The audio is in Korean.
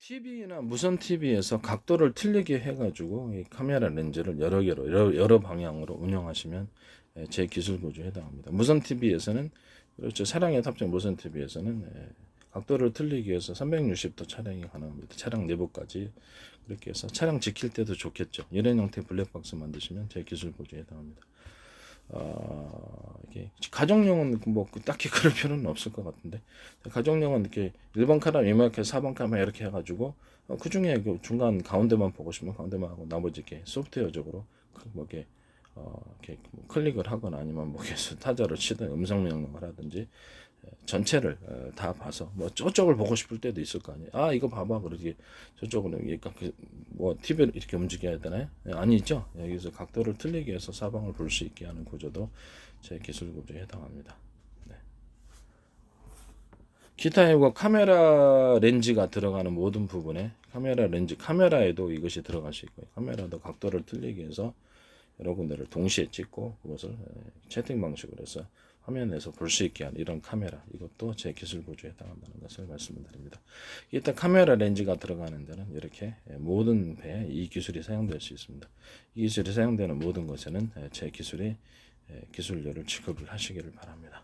TV나 무선 TV에서 각도를 틀리게 해가지고 이 카메라 렌즈를 여러 개로 여러, 여러 방향으로 운영하시면 예, 제 기술 구조에 해당합니다. 무선 TV에서는 그렇죠. 차량에 탑재 무선 TV에서는 예, 각도를 틀리기 위해서 360도 촬영이 가능합니다. 차량 내부까지 그렇게 해서 차량 지킬 때도 좋겠죠. 이런 형태 의 블랙박스 만드시면 제 기술 구조에 해당합니다. 어, 이게 가정용은 뭐 딱히 그럴 필요는 없을 것 같은데. 가정용은 이렇게 1번 카메라 이렇게 4번 카메라 이렇게 해가지고 어, 그 중에 그 중간 가운데만 보고 싶으면 가운데만 하고 나머지 이렇게 소프트웨어적으로 그뭐 이렇게 어, 이렇게 뭐 클릭을 하거나 아니면 뭐 계속 타자를 치든 음성 명령을 하든지 에, 전체를 어, 다 봐서 뭐 저쪽을 보고 싶을 때도 있을 거 아니에요. 아 이거 봐봐 그러지 저쪽으로 그러니까 그뭐 TV를 이렇게 움직여야 되나요? 예, 아니죠. 여기서 각도를 틀리게 해서 사방을 볼 수 있게 하는 구조도 제 기술 구조에 해당합니다. 네. 기타 이거 카메라 렌즈가 들어가는 모든 부분에 카메라 렌즈 카메라에도 이것이 들어갈 수 있고요. 카메라도 각도를 틀리게 해서 여러 군데를 동시에 찍고 그것을 에, 채팅 방식으로 해서 화면에서 볼 수 있게 하는 이런 카메라 이것도 제 기술 구조에 해당한다는 것을 말씀을 드립니다. 일단 카메라 렌즈가 들어가는 데는 이렇게 에, 모든 배에 이 기술이 사용될 수 있습니다. 이 기술이 사용되는 모든 것에는 에, 제 기술이 에, 기술료를 지급을 하시기를 바랍니다.